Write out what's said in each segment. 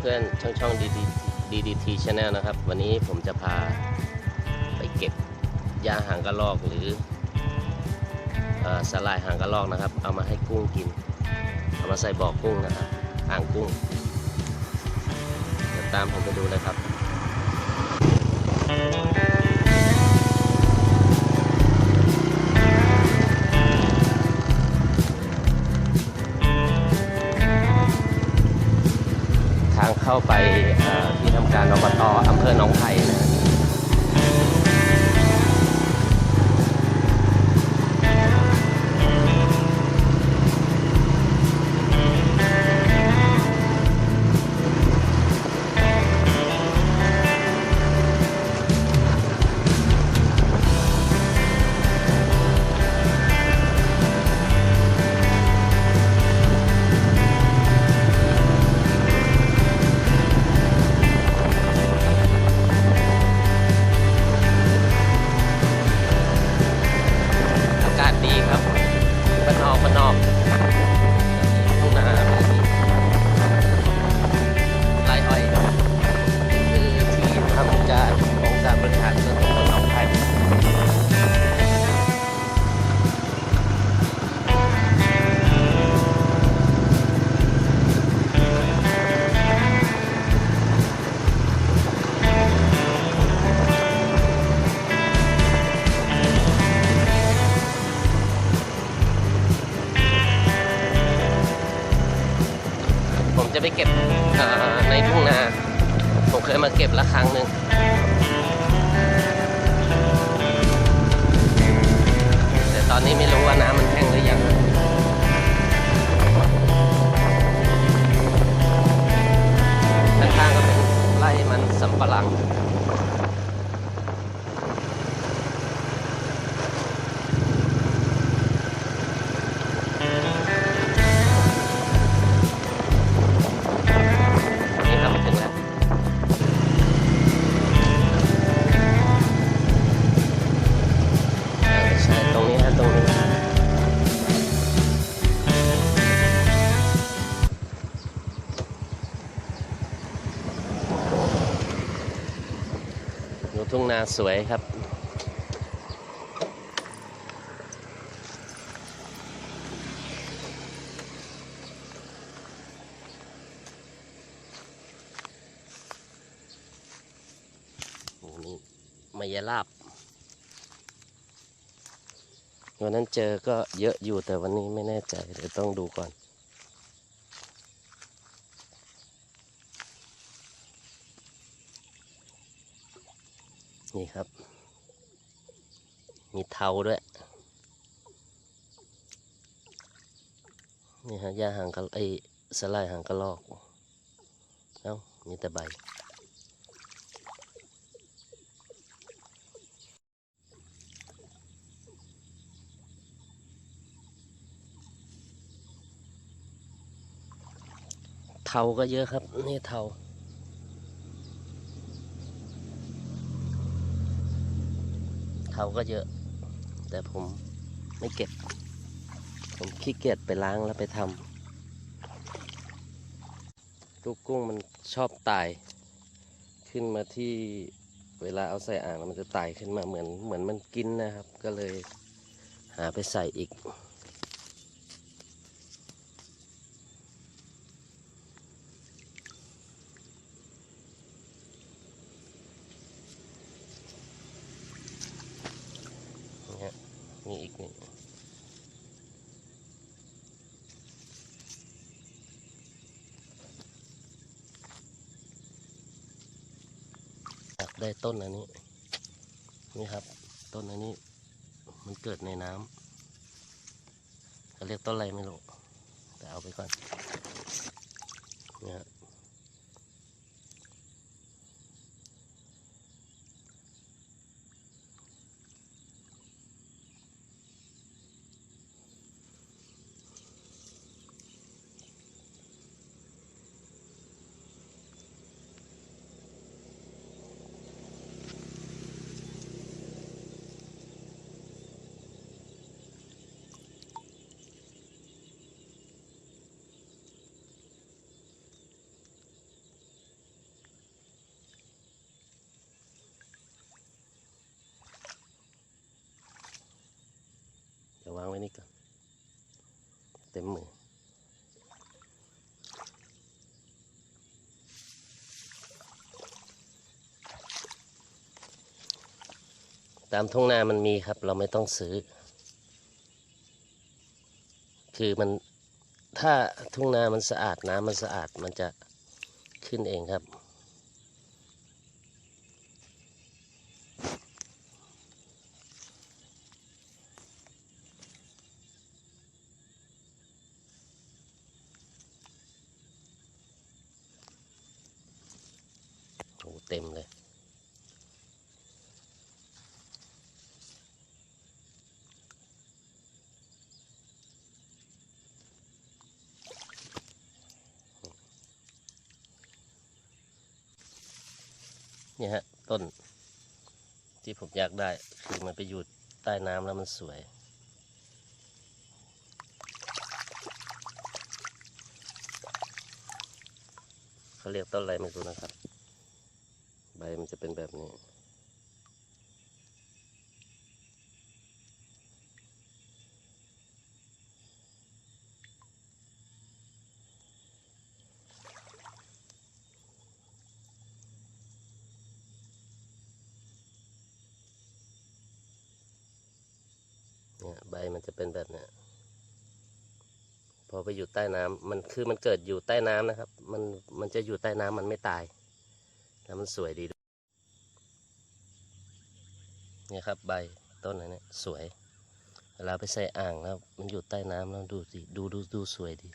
เพื่อนช่องช่องดีดีดีดีทีชาแนลนะครับ วันนี้ผมจะพาไปเก็บยาหางกระรอกหรืออสลายหางกระรอกนะครับ เอามาให้กุ้งกิน เอามาใส่บ่อกุ้งนะครับหางกุ้งเดี๋ยวตามผมไปดูเลยครับ เข้าไปที่ทำการอบตอำเภอหนองไผ่นะ ในทุ่งนาผมเคยมาเก็บละครั้งหนึ่งแต่ตอนนี้ไม่รู้ว่าน้ำมันแห้งหรือยังข้างๆก็เป็นไร่มันสำปะหลัง นาสวยครับ โอ้โหนี่มายาลาบ วันนั้นเจอก็เยอะอยู่แต่วันนี้ไม่แน่ใจ เดี๋ยวต้องดูก่อน นี่ครับ มีเทาด้วย นี่ฮะหญ้าหางกระไอสลายหางกระลอก เอ้ามีแต่ใบ เทาก็เยอะครับ นี่เทา เขาก็เยอะ แต่ผมไม่เก็บ ผมขี้เกียจไปล้างแล้วไปทำลูกกุ้งมันชอบตาย ขึ้นมาที่เวลาเอาใส่อ่างแล้วมันจะตายขึ้นมาเหมือนเหมือนมันกินนะครับ ก็เลยหาไปใส่อีก มีอีกนี่อยากได้ต้นอันนี้ นี่ครับ ต้นอันนี้ มันเกิดในน้ำเขาเรียกต้นอะไรไม่รู้แต่เอาไปก่อนนี่ฮ ตามทุ่งนามันมีครับ เราไม่ต้องซื้อ คือมันถ้าทุ่งนามันสะอาดน้ำมันสะอาดมันจะขึ้นเองครับโอ้เต็มเลย เนี่ยฮะ ต้น ที่ผมอยากได้ คือมันไปอยู่ใต้น้ำแล้วมันสวย เขาเรียกต้นอะไรไม่รู้นะครับ ใบมันจะเป็นแบบนี้ เนี่ยใบมันจะเป็นแบบเนี้ยพอไปอยู่ใต้น้ำมันคือมันเกิดอยู่ใต้น้ำนะครับ มันมันจะอยู่ใต้น้ำมันไม่ตาย แล้วมันสวยดีด้วยเนี่ยครับใบต้นอันเนี้ยสวย เวลาไปใส่อ่างแล้วมันอยู่ใต้น้ำแล้วดูสิดูดูดูสวยดี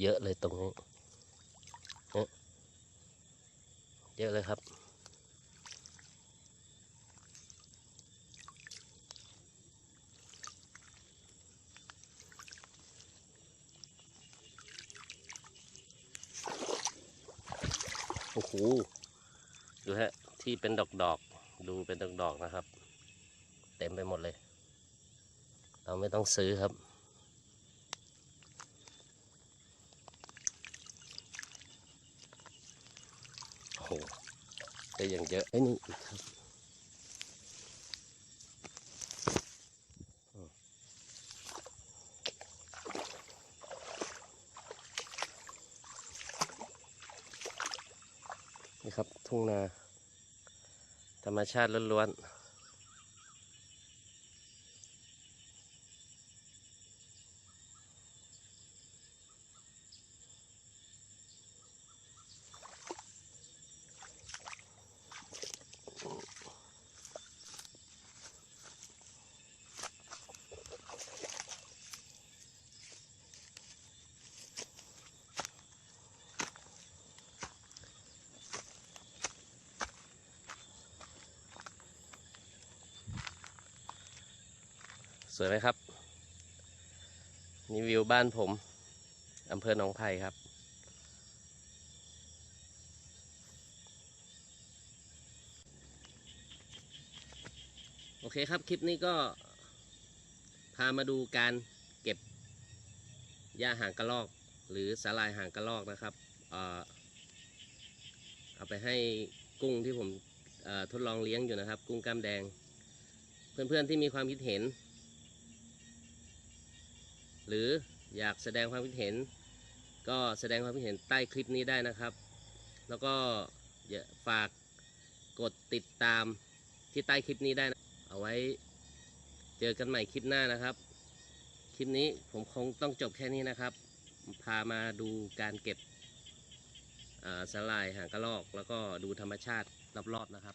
เยอะเลยตรงนี้เยอะเยอะเลยครับ โอ้โห ดูฮะ ที่เป็นดอกดอกๆดูเป็นดอกดอกๆนะครับ เต็มไปหมดเลย เราไม่ต้องซื้อครับ โอ้โห ได้อย่างเยอะไอ้นี่อีกครับนี่ครับทุ่งนา ธรรมชาติล้วนๆ สวยไหมครับ นี่วิวบ้านผมอำเภอหนองไผ่ครับ โอเคครับคลิปนี้ก็ พามาดูการเก็บหญ้าหางกระรอก หรือสาลายหางกระรอกนะครับเอาไปให้กุ้งที่ผมทดลองเลี้ยงอยู่นะครับ กุ้งกล้ามแดง เพื่อนๆที่มีความคิดเห็น หรืออยากแสดงความคิดเห็น ก็แสดงความคิดเห็นใต้คลิปนี้ได้นะครับ แล้วก็ฝากกดติดตามที่ใต้คลิปนี้ได้นะเอาไว้เจอกันใหม่คลิปหน้านะครับ คลิปนี้ผมคงต้องจบแค่นี้นะครับ พามาดูการเก็บสลายหางกระรอก แล้วก็ดูธรรมชาติรอบๆนะครับ